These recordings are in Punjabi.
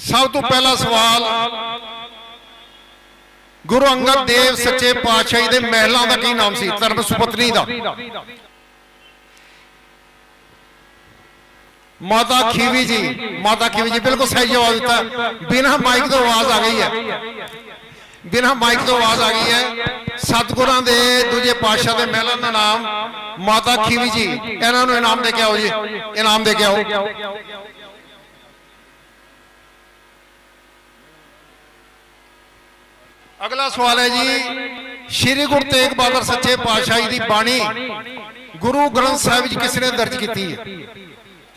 ਸਭ ਤੋਂ ਪਹਿਲਾ ਸਵਾਲ ਗੁਰੂ ਅੰਗਦ ਦੇਵ ਸੱਚੇ ਪਾਤਸ਼ਾਹੀ ਦੇ ਮਹਿਲਾਂ ਦਾ ਕੀ ਨਾਮ ਸੀ? ਧਰਮ ਸੁਪਤਨੀ ਦਾ। ਮਾਤਾ ਖੀਵੀ ਜੀ ਮਾਤਾ ਖੀਵੀ ਜੀ ਬਿਲਕੁਲ ਸਹੀ ਜਵਾਬ ਦਿੱਤਾ। ਬਿਨਾਂ ਮਾਈਕ ਤੋਂ ਆਵਾਜ਼ ਆ ਗਈ ਹੈ। ਬਿਨਾਂ ਮਾਈਕ ਤੋਂ ਆਵਾਜ਼ ਆ ਗਈ ਹੈ। ਸਤਿਗੁਰਾਂ ਦੇ ਦੂਜੇ ਪਾਤਸ਼ਾਹ ਦੇ ਮਹਿਲਾਂ ਦਾ ਨਾਮ ਮਾਤਾ ਖੀਵੀ ਜੀ। ਇਹਨਾਂ ਨੂੰ ਇਨਾਮ ਦੇ ਕੇ ਆਓ ਜੀ। ਇਨਾਮ ਦੇ ਕੇ ਆਓ। ਅਗਲਾ ਸਵਾਲ ਹੈ ਜੀ ਸ਼੍ਰੀ ਗੁਰੂ ਤੇਗ ਬਹਾਦਰ ਸੱਚੇ ਪਾਤਸ਼ਾਹੀ ਦੀ ਬਾਣੀ ਗੁਰੂ ਗ੍ਰੰਥ ਸਾਹਿਬ ਵਿੱਚ ਕਿਸ ਨੇ ਦਰਜ ਕੀਤੀ ਹੈ?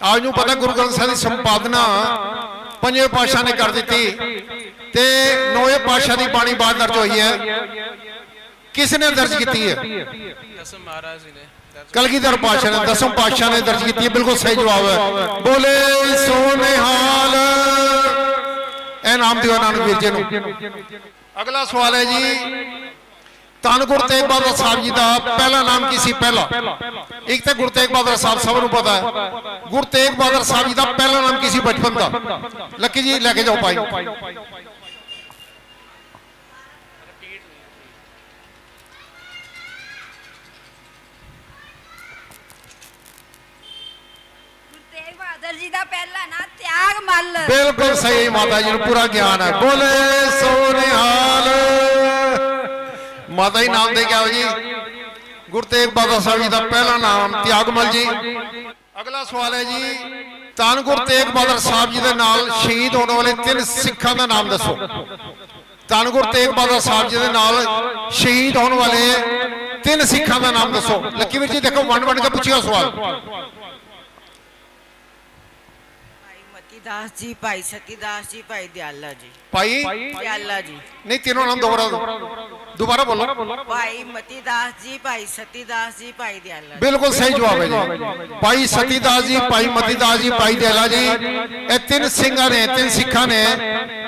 ਆਜ ਨੂੰ ਪਤਾ ਗੁਰੂ ਗ੍ਰੰਥ ਸਾਹਿਬ ਦੀ ਸੰਪਾਦਨਾ ਪੰਜਵੇਂ ਪਾਤਸ਼ਾਹ ਨੇ ਕਰ ਦਿੱਤੀ ਤੇ ਨੌਵੇਂ ਪਾਤਸ਼ਾਹ ਦੀ ਬਾਣੀ ਬਾਅਦ ਦਰਜ ਹੋਈ ਹੈ। ਕਿਸ ਨੇ ਦਰਜ ਕੀਤੀ ਹੈ? ਦਸਮ ਮਹਾਰਾਜ ਜੀ ਨੇ ਦਰਜ ਕਲਗੀਧਰ ਪਾਤਸ਼ਾਹ ਨੇ ਦਸਮ ਪਾਤਸ਼ਾਹ ਨੇ ਦਰਜ ਕੀਤੀ ਹੈ। ਬਿਲਕੁਲ ਸਹੀ ਜਵਾਬ ਹੈ। ਬੋਲੇ ਸੋਨੇਹਾਲ। ਇਹ ਨਾਮ ਦਿਓ ਨਾਨਕ ਵੀਰ ਜੀ ਨੂੰ। ਅਗਲਾ ਸਵਾਲ ਹੈ ਜੀ ਧੰਨ ਗੁਰੂ ਤੇਗ ਬਹਾਦਰ ਸਾਹਿਬ ਜੀ ਦਾ ਪਹਿਲਾ ਨਾਮ ਕੀ ਸੀ? ਪਹਿਲਾ। ਇੱਕ ਤਾਂ ਗੁਰੂ ਤੇਗ ਬਹਾਦਰ ਸਾਹਿਬ, ਸਭ ਨੂੰ ਪਤਾ ਹੈ। ਗੁਰੂ ਤੇਗ ਬਹਾਦਰ ਸਾਹਿਬ ਜੀ ਦਾ ਪਹਿਲਾ ਨਾਮ ਕੀ ਸੀ? ਬਚਪਨ ਦਾ। ਲੱਕੀ ਜੀ, ਲੈ ਕੇ ਜਾਓ ਭਾਈ। ਤੇਗ ਬਹਾਦਰ ਜੀ ਦਾ ਪਹਿਲਾ ਨਾਂ ਤਿਆਗ ਮੱਲ। ਬਿਲਕੁਲ ਸਹੀ ਮਾਤਾ ਜੀ ਨੂੰ ਪੂਰਾ ਗਿਆਨ ਹੈ। ਬੋਲੇ ਸੋਨਿਹਾਲ। ਮਾਤਾ ਜੀ ਨਾਮ ਦੇ ਕੇ ਆਓ ਜੀ। ਗੁਰੂ ਤੇਗ ਬਹਾਦਰ ਸਾਹਿਬ ਜੀ ਦਾ ਪਹਿਲਾ ਨਾਮ ਤਿਆਗਮਲ ਜੀ। ਅਗਲਾ ਸਵਾਲ ਹੈ ਜੀ, ਧੰਨ ਗੁਰੂ ਤੇਗ ਬਹਾਦਰ ਸਾਹਿਬ ਜੀ ਦੇ ਨਾਲ ਸ਼ਹੀਦ ਹੋਣ ਵਾਲੇ ਤਿੰਨ ਸਿੱਖਾਂ ਦਾ ਨਾਮ ਦੱਸੋ। ਧੰਨ ਗੁਰੂ ਤੇਗ ਬਹਾਦਰ ਸਾਹਿਬ ਜੀ ਦੇ ਨਾਲ ਸ਼ਹੀਦ ਹੋਣ ਵਾਲੇ ਤਿੰਨ ਸਿੱਖਾਂ ਦਾ ਨਾਮ ਦੱਸੋ। ਲੱਕੀ ਵੀਰ ਜੀ, ਦੇਖੋ ਵੰਡ ਵੰਡ ਕੇ ਪੁੱਛਿਆ ਸਵਾਲ। ਭਾਈ ਮਤੀ ਦਾਸ ਜੀ ਭਾਈ ਸਤੀ ਦਾਸ ਜੀ ਭਾਈ ਦਿਆਲਾ ਜੀ। ਭਾਈ? ਦਿਆਲਾ ਜੀ। ਨਹੀਂ ਤਿੰਨੋਂ ਨਾਮ ਦੁਬਾਰਾ ਦੁਬਾਰਾ ਬੋਲੋ। ਭਾਈ ਮਤੀ ਦਾਸ ਜੀ ਭਾਈ ਸਤੀ ਦਾਸ ਜੀ ਭਾਈ ਦਿਆਲਾ ਜੀ। ਬਿਲਕੁਲ ਸਹੀ ਜਵਾਬ ਹੈ ਜੀ। ਭਾਈ ਸਤੀਦਾਸ ਜੀ ਭਾਈ ਮਤੀਦਾਸ ਜੀ ਭਾਈ ਦੇਲਾ ਜੀ। ਇਹ ਤਿੰਨ ਸਿੰਘਾਂ ਨੇ ਤਿੰਨ ਸਿੱਖਾਂ ਨੇ।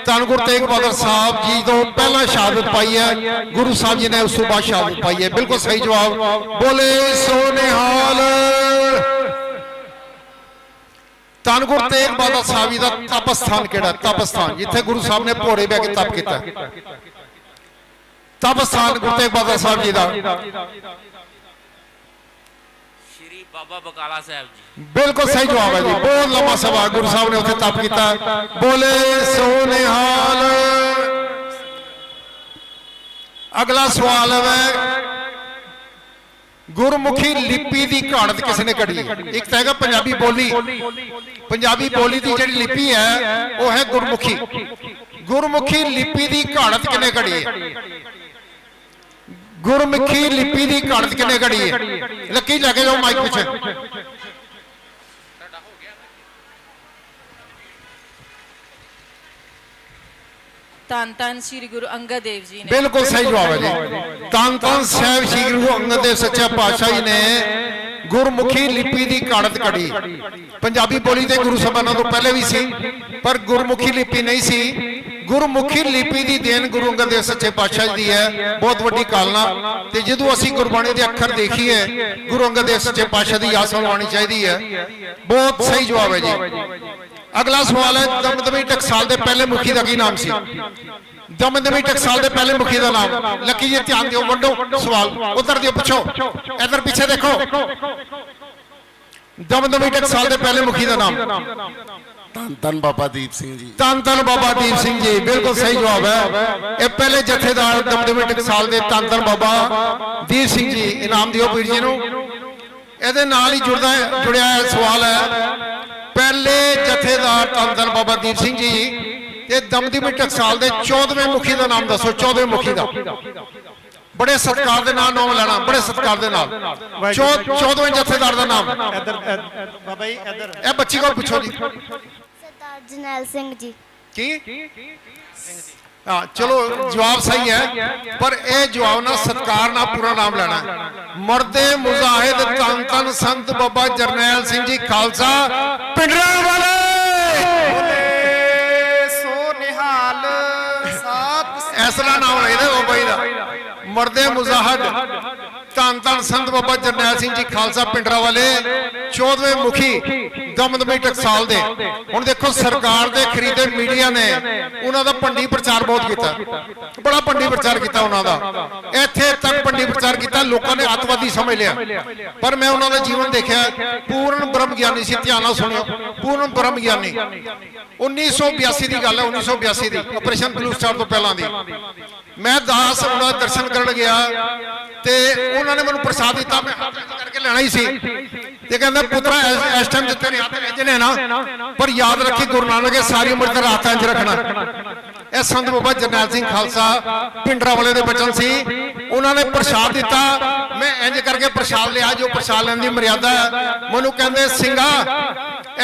ਧੰਨ ਗੁਰੂ ਤੇਗ ਬਹਾਦਰ ਸਾਹਿਬ ਜੀ ਤੋਂ ਪਹਿਲਾਂ ਸ਼ਹਾਦਤ ਪਾਈ ਹੈ। ਗੁਰੂ ਸਾਹਿਬ ਜੀ ਨੇ ਉਸ ਤੋਂ ਬਾਅਦ ਸ਼ਹਾਦਤ ਪਾਈ ਹੈ। ਬਿਲਕੁਲ ਸਹੀ ਜਵਾਬ। ਬੋਲੇ ਸੋਨਿਹਾਲ। ਧੰਨ ਗੁਰੂ ਤੇਗ ਬਹਾਦਰ ਸਾਹਿਬ ਜੀ ਦਾ ਤਪ ਸਥਾਨ ਕਿਹੜਾ? ਤਪ ਸਥਾਨ ਜਿੱਥੇ ਗੁਰੂ ਸਾਹਿਬ ਨੇ ਭੋਰੇ ਬਹਿ ਕੇ ਤਪ ਕੀਤਾ। ਤਪ ਸਥਾਨ ਗੁਰੂ ਤੇਗ ਬਹਾਦਰ ਸਾਹਿਬ ਜੀ ਦਾ। ਸ਼੍ਰੀ ਬਾਬਾ ਬਕਾਲਾ ਸਾਹਿਬ ਜੀ। ਬਿਲਕੁਲ ਸਹੀ ਜਵਾਬ ਹੈ ਜੀ। ਬਹੁਤ ਲੰਮਾ ਸਵਾਲ ਗੁਰੂ ਸਾਹਿਬ ਨੇ ਉੱਥੇ ਤਪ ਕੀਤਾ। ਬੋਲੇ ਸੋਨਿਹਾਲ। ਅਗਲਾ ਸਵਾਲ ਹੈ ਗੁਰਮੁਖੀ ਲਿਪੀ ਦੀ ਘਾੜਤ ਕਿਸ ਨੇ ਕੱਢੀ। ਇੱਕ ਤਾਂ ਹੈਗਾ ਪੰਜਾਬੀ ਬੋਲੀ। ਪੰਜਾਬੀ ਬੋਲੀ ਦੀ ਜਿਹੜੀ ਲਿਪੀ ਹੈ, ਉਹ ਹੈ ਗੁਰਮੁਖੀ। ਗੁਰਮੁਖੀ ਲਿਪੀ ਦੀ ਕਹਾਣਤ ਕਿਨੇ ਕੱਢੀ ਹੈ? ਗੁਰਮੁਖੀ ਲਿਪੀ ਦੀ ਕਹਾਣਤ ਕਿਨੇ ਕੱਢੀ ਹੈ? ਲੱਕੀ, ਲੈ ਕੇ ਜਾਓ ਮਾਈਕ ਪਿੱਛੇ। ਧੰਨ ਧੰਨ ਸ੍ਰੀ ਗੁਰੂ ਅੰਗਦ ਦੇਵ ਜੀ ਨੇ। ਬਿਲਕੁਲ ਸਹੀ ਜਵਾਬ ਹੈ ਜੀ। ਤਾਂ ਤਾਂ ਸਾਹਿਬ ਸ੍ਰੀ ਗੁਰੂ ਅੰਗਦ ਦੇਵ ਸੱਚਾ ਪਾਤਸ਼ਾਹ ਜੀ ਨੇ ਗੁਰਮੁਖੀ ਲਿਪੀ ਦੀ ਕਾੜਤ ਕੜੀ। ਪੰਜਾਬੀ ਬੋਲੀ ਤੇ ਗੁਰੂ ਸਭਾਨਾਂ ਤੋਂ ਪਹਿਲੇ ਵੀ ਸੀ ਪਰ ਗੁਰਮੁਖੀ ਲਿਪੀ ਨਹੀਂ ਸੀ। ਗੁਰਮੁਖੀ ਲਿਪੀ ਦੀ ਦੇਣ ਗੁਰੂ ਅੰਗਦ ਦੇਵ ਸੱਚੇ ਪਾਤਸ਼ਾਹ ਜੀ ਦੀ ਹੈ। ਬਹੁਤ ਵੱਡੀ ਕਾਲਨਾ। ਤੇ ਜਦੋਂ ਅਸੀਂ ਗੁਰਬਾਣੀ ਦੇ ਅੱਖਰ ਦੇਖੀਏ ਗੁਰੂ ਅੰਗਦ ਦੇਵ ਸੱਚੇ ਪਾਤਸ਼ਾਹ ਦੀ ਯਾਦ ਸੁਣਵਾਉਣੀ ਚਾਹੀਦੀ ਹੈ। ਬਹੁਤ ਸਹੀ ਜਵਾਬ ਹੈ ਜੀ। ਅਗਲਾ ਸਵਾਲ ਹੈ ਦਮਦਮੀ ਟਕਸਾਲ ਦੇ ਪਹਿਲੇ ਮੁਖੀ ਦਾ ਕੀ ਨਾਮ ਸੀ? ਦਮਦਮੀ ਟਕਸਾਲ ਦੇ ਪਹਿਲੇ ਮੁਖੀ ਦਾ ਨਾਮ। ਲੱਕੀ ਜੀ ਧਿਆਨ ਦਿਓ ਵੰਡੋ ਸਵਾਲ। ਉਧਰ ਦਿਓ ਪੁੱਛੋ। ਇਧਰ ਪਿੱਛੇ ਦੇਖੋ। ਦਮਦਮੀ ਟਕਸਾਲ ਦੇ ਪਹਿਲੇ ਮੁਖੀ ਦਾ ਨਾਮ। ਧੰਨ ਧੰਨ ਬਾਬਾ ਦੀਪ ਸਿੰਘ ਜੀ। ਤਨ ਤਨ ਬਾਬਾ ਦੀਪ ਸਿੰਘ ਜੀ। ਬਿਲਕੁਲ ਸਹੀ ਜਵਾਬ ਹੈ। ਇਹ ਪਹਿਲੇ ਜਥੇਦਾਰ ਦਮਦਮੀ ਟਕਸਾਲ ਦੇ ਤਨ ਤਨ ਬਾਬਾ ਦੀਪ ਸਿੰਘ ਜੀ। ਇਨਾਮ ਦਿਓ ਵੀਰ ਜੀ ਨੂੰ। ਇਹਦੇ ਨਾਲ ਹੀ ਜੁੜਦਾ ਜੁੜਿਆ ਸਵਾਲ ਹੈ। ਪਹਿਲੇ ਜਥੇਦਾਰ ਤਨ ਬਾਬਾ ਦੀਪ ਸਿੰਘ ਜੀ ਤੇ ਦਮਦਮੀ ਟਕਸਾਲ ਦੇ 14ਵੇਂ ਮੁਖੀ ਦਾ ਨਾਮ ਦੱਸੋ 14ਵੇਂ ਮੁਖੀ ਦਾ। ਬੜੇ ਸਤਿਕਾਰ ਦੇ ਨਾਲ ਨਾਮ ਲੈਣਾ ਬੜੇ ਸਤਿਕਾਰ ਦੇ ਨਾਲ। 14ਵੇਂ ਜਥੇਦਾਰ ਦਾ ਨਾਮ। ਇੱਧਰ ਬਾਬਾ ਜੀ ਇੱਧਰ। ਇਹ ਬੱਚੀ ਕੋਲ ਪੁੱਛੋ ਜੀ। ਸਰਦਾਰ ਜਰਨੈਲ ਸਿੰਘ ਜੀ। ਕੀ? ਹਾਂ ਚਲੋ ਜਵਾਬ ਸਹੀ ਹੈ ਪਰ ਇਹ ਜਵਾਬ ਨਾਲ ਸਤਕਾਰ ਨਾਲ ਪੂਰਾ ਨਾਮ ਲੈਣਾ। ਮਰਦੇ ਮੁਜ਼ਾਹਿਦ ਤਨ ਤਨ ਸੰਤ ਬਾਬਾ ਜਰਨੈਲ ਸਿੰਘ ਜੀ ਖਾਲਸਾ ਪਿੰਡਰਾਂ ਵਾਲੇ! ਸੋ ਨਿਹਾਲ ਸਾਤ ਐਸਾ ਨਾਮ ਲੈਦੇ ਬਾਬਾ ਜੀ ਦਾ। ਮਰਦੇ ਮੁਜ਼ਾਹਿਦ ਧੰਨ ਧੰਨ ਸੰਤ ਬਾਬਾ ਜਰਨੈਲ ਸਿੰਘ ਜੀ ਖਾਲਸਾ ਪਿੰਡਰਾ ਵਾਲੇ 14ਵੇਂ ਮੁਖੀ ਦਮਦਮੀ ਟਕਸਾਲ ਦੇ। ਹੁਣ ਦੇਖੋ ਸਰਕਾਰ ਦੇ ਖਰੀਦੇ ਮੀਡੀਆ ਨੇ ਉਹਨਾਂ ਦਾ ਪੰਡੀ ਪ੍ਰਚਾਰ ਬਹੁਤ ਕੀਤਾ। ਬੜਾ ਪੰਡੀ ਪ੍ਰਚਾਰ ਕੀਤਾ ਉਹਨਾਂ ਦਾ। ਇੱਥੇ ਤੱਕ ਪੰਡੀ ਪ੍ਰਚਾਰ ਕੀਤਾ, ਲੋਕਾਂ ਨੇ ਅੱਤਵਾਦੀ ਸਮਝ ਲਿਆ। ਪਰ ਮੈਂ ਉਹਨਾਂ ਦਾ ਜੀਵਨ ਦੇਖਿਆ, ਪੂਰਨ ਬ੍ਰਹਮ ਗਿਆਨੀ ਸੀ, ਧਿਆਨ ਨਾਲ ਸੁਣਿਓ। ਪੂਰਨ ਬ੍ਰਹਮ ਗਿਆਨੀ। 1982 ਦੀ ਗੱਲ ਹੈ 1982 ਦੀ, ਆਪਰੇਸ਼ਨ ਬਲੂ ਸਟਾਰ ਤੋਂ ਪਹਿਲਾਂ ਦੀ। ਮੈਂ ਦਾਸ ਉਹਨਾਂ ਦਰਸ਼ਨ ਕਰਨ ਗਿਆ ਤੇ ਉਹਨਾਂ ਨੇ ਮੈਨੂੰ ਪ੍ਰਸਾਦ ਦਿੱਤਾ, ਮੈਂ ਕਰਕੇ ਲੈਣਾ ਹੀ ਸੀ। ਤੇ ਕਹਿੰਦਾ, ਪੁੱਤਰਾ, ਇਸ- ਟਾਈਮ ਜਿੱਤੇ ਹੱਥ ਵਿੱਚ ਨਾ। ਪਰ ਯਾਦ ਰੱਖੀ ਗੁਰੂ ਨਾਨਕ ਸਾਰੀ ਉਮਰ ਦਾ ਹੱਥਾਂ 'ਚ ਰੱਖਣਾ। ਇਹ ਸੰਤ ਬਾਬਾ ਜਰਨੈਲ ਸਿੰਘ ਖਾਲਸਾ ਪਿੰਡਰਾ ਵਾਲੇ ਦੇ ਬਚਨ ਸੀ। ਉਹਨਾਂ ਨੇ ਪ੍ਰਸਾਦ ਦਿੱਤਾ। ਮੈਂ ਇੰਜ ਕਰਕੇ ਪ੍ਰਸਾਦ ਲਿਆ, ਜੋ ਪ੍ਰਸਾਦ ਲੈਣ ਦੀ ਮਰਿਆਦਾ ਹੈ। ਮੈਨੂੰ ਕਹਿੰਦੇ ਸਿੰਘਾ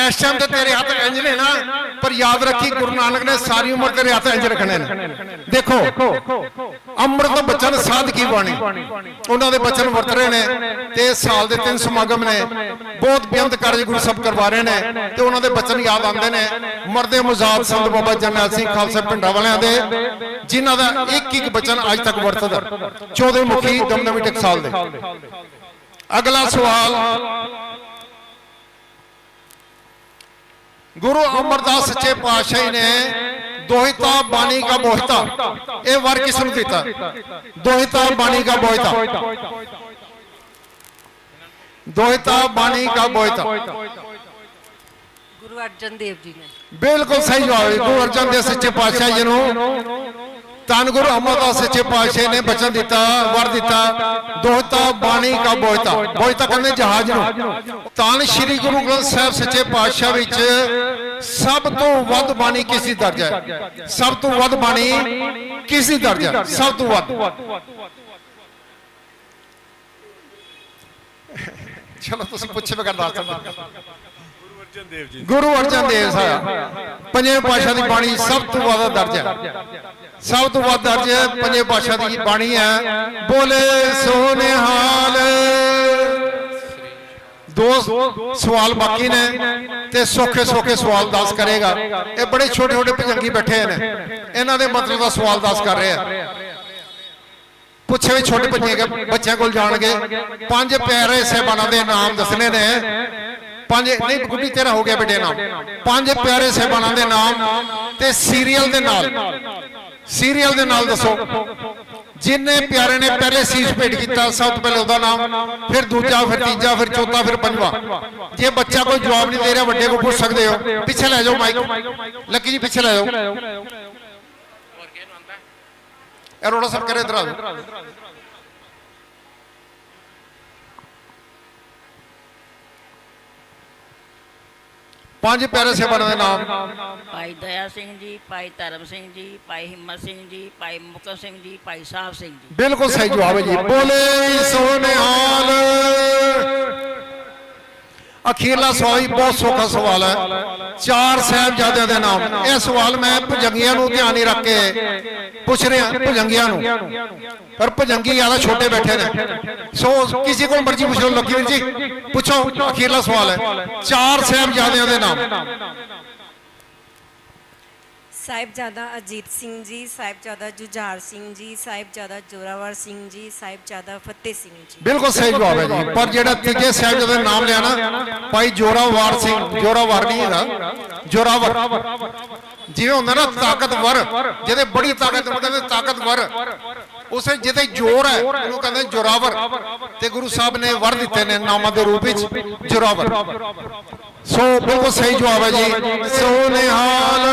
ਇਸ ਟਾਈਮ ਤੇ ਤੇਰੇ ਹੱਥ ਇੰਜ ਨੇ ਨਾ, ਪਰ ਯਾਦ ਰੱਖੀ ਗੁਰੂ ਨਾਨਕ ਨੇ ਸਾਰੀ ਉਮਰ ਤੇਰੇ ਹੱਥ ਇੰਜ ਰੱਖਣੇ ਨੇ। ਦੇਖੋ, ਅੰਮ੍ਰਿਤ ਬਚਨ ਸਾਧਕੀ ਬਾਣੀ? ਉਹਨਾਂ ਦੇ ਬਚਨ ਵਰਤ ਰਹੇ ਨੇ ਤੇ ਸਾਲ ਦੇ ਤਿੰਨ ਸਮਾਗਮ ਨੇ। ਬਹੁਤ ਬੇਅੰਤ ਕਾਰਜ ਗੁਰੂ ਸਾਹਿਬ ਕਰਵਾ ਰਹੇ ਨੇ ਤੇ ਉਹਨਾਂ ਦੇ ਬਚਨ ਯਾਦ ਆਉਂਦੇ ਨੇ। ਮਰਦੇ ਮੁਜ਼ਾਦ ਸੰਤ ਬਾਬਾ ਜਰਨੈਲ ਸਿੰਘ ਖਾਲਸਾ ਪਿੰਡਾਂ ਵਾਲਿਆਂ ਦੇ ਜਿਨ੍ਹਾਂ ਦਾ ਇੱਕ ਇੱਕ ਬਚਨ ਅੱਜ ਤੱਕ ਵਰਤਦਾ। 14 ਮੁਖੀ ਦਮਦਮੀ ਟਕਸਾਲ ਦੇ। ਅਗਲਾ ਸਵਾਲ। ਗੁਰੂ ਅਮਰਦਾਸ ਸੱਚੇ ਪਾਤਸ਼ਾਹ ਨੇ ਦੋਹਿਤਾ ਬਾਣੀ ਕਾ ਬੋਹਿਤਾ। ਇਹ ਵਰ ਕਿਸ ਨੂੰ ਦਿੱਤਾ ਦੋਹਿਤਾ ਬਾਣੀ ਕਾ ਬੋਹਿਤਾ। ਦੋਹਿਤਾ ਬਾਣੀ ਕਾ ਬੋਹਿਤਾ। ਗੁਰੂ ਅਰਜਨ ਦੇਵ ਜੀ ਨੇ। ਬਿਲਕੁਲ ਸਹੀ ਜਵਾਬ ਹੈ। ਗੁਰੂ ਅਰਜਨ ਦੇਵ ਸੱਚੇ ਪਾਤਸ਼ਾਹ ਜੀ ਨੂੰ ਧੰਨ ਗੁਰੂ ਅਮਰਦਾਸ ਸੱਚੇ ਪਾਤਸ਼ਾਹ ਨੇ ਬਚਨ ਦਿੱਤਾ, ਵਰ ਦਿੱਤਾ। ਦੋਹਤਾ ਬਾਣੀ ਕਾ ਬੋਇਤਾ ਬੋਇਤਾ ਕਹਿੰਦੇ ਜਹਾਜ਼ ਨੂੰ। ਧੰਨ ਸ੍ਰੀ ਗੁਰੂ ਗ੍ਰੰਥ ਸਾਹਿਬ ਸੱਚੇ ਪਾਤਸ਼ਾਹ ਵਿੱਚ ਸਭ ਤੋਂ ਵੱਧ ਬਾਣੀ ਕਿਸ ਦੀ ਦਰਜ ਹੈ? ਸਭ ਤੋਂ ਵੱਧ ਬਾਣੀ ਕਿਸ ਦੀ ਦਰਜ ਹੈ? ਸਭ ਤੋਂ ਵੱਧ। ਚਲੋ, ਤੁਸੀਂ ਪੁੱਛੇ ਬਗੈਰ ਦੱਸ ਸਕਦੇ ਗੁਰੂ ਅਰਜਨ ਦੇਵ ਸਾਹਿਬ ਪੰਜਵੇਂ ਪਾਤਸ਼ਾਹ ਦੀ ਬਾਣੀ ਸਭ ਤੋਂ ਵੱਧ ਦਰਜ ਹੈ। ਸਭ ਤੋਂ ਵੱਧ ਦਰਜ ਹੈ ਪੰਜਵੇਂ ਪਾਤਸ਼ਾਹ ਦੀ ਬਾਣੀ ਹੈ ਬੋਲੇ ਸੋਨਿਹਾਲ। ਦੋ ਸਵਾਲ ਬਾਕੀ ਨੇ ਤੇ ਸੌਖੇ ਸੌਖੇ ਸਵਾਲ ਦੱਸ ਕਰੇਗਾ। ਇਹ ਬੜੇ ਛੋਟੇ ਛੋਟੇ ਭਜੰਗੀ ਬੈਠੇ ਨੇ। ਇਹਨਾਂ ਦੇ ਮਤਲਬ ਦਾ ਸਵਾਲ ਦੱਸ ਕਰ ਰਹੇ ਆ। ਪੁੱਛੇ ਵੀ ਛੋਟੇ ਬੱਚੇ ਬੱਚਿਆਂ ਕੋਲ ਜਾਣਗੇ। ਪੰਜ ਪਿਆਰੇ ਸਹਿਬਾਨਾਂ ਦੇ ਨਾਮ ਦੱਸਣੇ ਨੇ। ਪੰਜ ਨਹੀਂ ਗੁੱਡੀ ਤੇਰਾ ਹੋ ਗਿਆ ਬੇਟੇ ਨਾਮ ਪੰਜ ਪਿਆਰੇ ਸਹਿਬਾਨਾਂ ਦੇ ਨਾਮ ਤੇ ਸੀਰੀਅਲ ਦੇ ਨਾਲ। ਸੀਰੀਅਲ ਦੇ ਨਾਲ। ਦੱਸੋ। ਜਿੰਨੇ ਪਿਆਰੇ ਨੇ ਪਹਿਲੇ ਸੀਸ ਭੇਟ ਕੀਤਾ ਸਭ ਤੋਂ ਪਹਿਲੇ ਉਹਦਾ ਨਾਮ ਫਿਰ ਦੂਜਾ ਫਿਰ ਤੀਜਾ ਫਿਰ ਚੌਥਾ ਫਿਰ ਪੰਜਵਾਂ। ਜੇ ਬੱਚਾ ਕੋਈ ਜਵਾਬ ਨਹੀਂ ਦੇ ਰਿਹਾ ਵੱਡੇ ਕੋ ਪੁੱਛ ਸਕਦੇ ਹੋ। ਪਿੱਛੇ ਲੈ ਜਾਓ ਮਾਈਕ। ਲੱਕੀ ਜੀ ਪਿੱਛੇ ਲੈ ਜਾਓ। ਹੋਰ ਕਿਹਨੂੰ ਆਂਦਾ ਅਰੋੜਾ ਸਰ ਕਰੇ ਇਧਰ ਆ ਪੰਜ ਪਿਆਰੇ ਸਹਿਬਾਨਾਂ ਦੇ ਨਾਮ। ਭਾਈ ਦਇਆ ਸਿੰਘ ਜੀ ਭਾਈ ਧਰਮ ਸਿੰਘ ਜੀ ਭਾਈ ਹਿੰਮਤ ਸਿੰਘ ਜੀ ਭਾਈ ਮੁਕਤ ਸਿੰਘ ਜੀ ਭਾਈ ਸਾਹਿਬ ਸਿੰਘ ਜੀ। ਬਿਲਕੁਲ ਸਹੀ ਜਵਾਬ ਹੈ ਜੀ। ਬੋਲੇ ਸੋਨਿਹਾਲ। ਅਖੀਰਲਾ ਸਵਾਲ ਹੀ ਬਹੁਤ ਸੌਖਾ ਸਵਾਲ ਹੈ। ਚਾਰ ਸਾਹਿਬਜ਼ਾਦਿਆਂ ਦੇ ਨਾਮ। ਇਹ ਸਵਾਲ ਮੈਂ ਭੁਜੰਗੀਆਂ ਨੂੰ ਧਿਆਨ ਹੀ ਰੱਖ ਕੇ ਪੁੱਛ ਰਿਹਾ ਭੁਜੰਗੀਆਂ ਨੂੰ। ਪਰ ਭੁਜੰਗੀ ਜ਼ਿਆਦਾ ਛੋਟੇ ਬੈਠੇ ਨੇ। ਸੋ ਕਿਸੇ ਕੋਲ ਮਰਜ਼ੀ ਪੁੱਛ ਲਓ ਲੱਕੀ ਜੀ ਪੁੱਛੋ ਅਖੀਰਲਾ ਸਵਾਲ ਹੈ। ਚਾਰ ਸਾਹਿਬਜ਼ਾਦਿਆਂ ਦੇ ਨਾਮ। ਸਾਹਿਬਜ਼ਾਦਾ ਅਜੀਤ ਸਿੰਘ ਜੀ ਸਾਹਿਬਜ਼ਾਦਾ ਜੁਝਾਰ ਸਿੰਘ ਜੀ ਸਾਹਿਬਜ਼ਾਦਾ ਜੋਰਾਵਰ ਸਿੰਘ ਜੀ ਸਾਹਿਬਜ਼ਾਦਾ ਫਤਿਹ ਸਿੰਘ ਜੀ। ਬਿਲਕੁਲ ਸਹੀ ਜਵਾਬ ਹੈ ਜੀ। ਪਰ ਜਿਹੜਾ ਤੀਜੇ ਸਾਹਿਬਜ਼ਾਦੇ ਦਾ ਨਾਮ ਲਿਆ ਨਾ ਭਾਈ ਜੋਰਾਵਰ ਸਿੰਘ ਜੋਰਾਵਰ ਨਹੀਂ ਹੈਗਾ ਜੋਰਾਵਰ। ਜਿਵੇਂ ਹੁੰਦਾ ਨਾ ਤਾਕਤਵਰ ਜਿਹਦੇ ਬੜੀ ਤਾਕਤ ਉਹ ਕਹਿੰਦੇ ਤਾਕਤਵਰ। ਉਸੇ ਜਿਹਦੇ ਜ਼ੋਰ ਹੈ ਉਹਨੂੰ ਕਹਿੰਦੇ ਜੋਰਾਵਰ। ਤੇ ਗੁਰੂ ਸਾਹਿਬ ਨੇ ਵਰ ਦਿੱਤੇ ਨੇ ਨਾਮਾਂ ਦੇ ਰੂਪ ਵਿੱਚ ਜੋਰਾਵਰ। ਸੋ ਬਿਲਕੁਲ ਸਹੀ ਜਵਾਬ ਹੈ ਜੀ। ਸੋ ਨਿਹਾਲ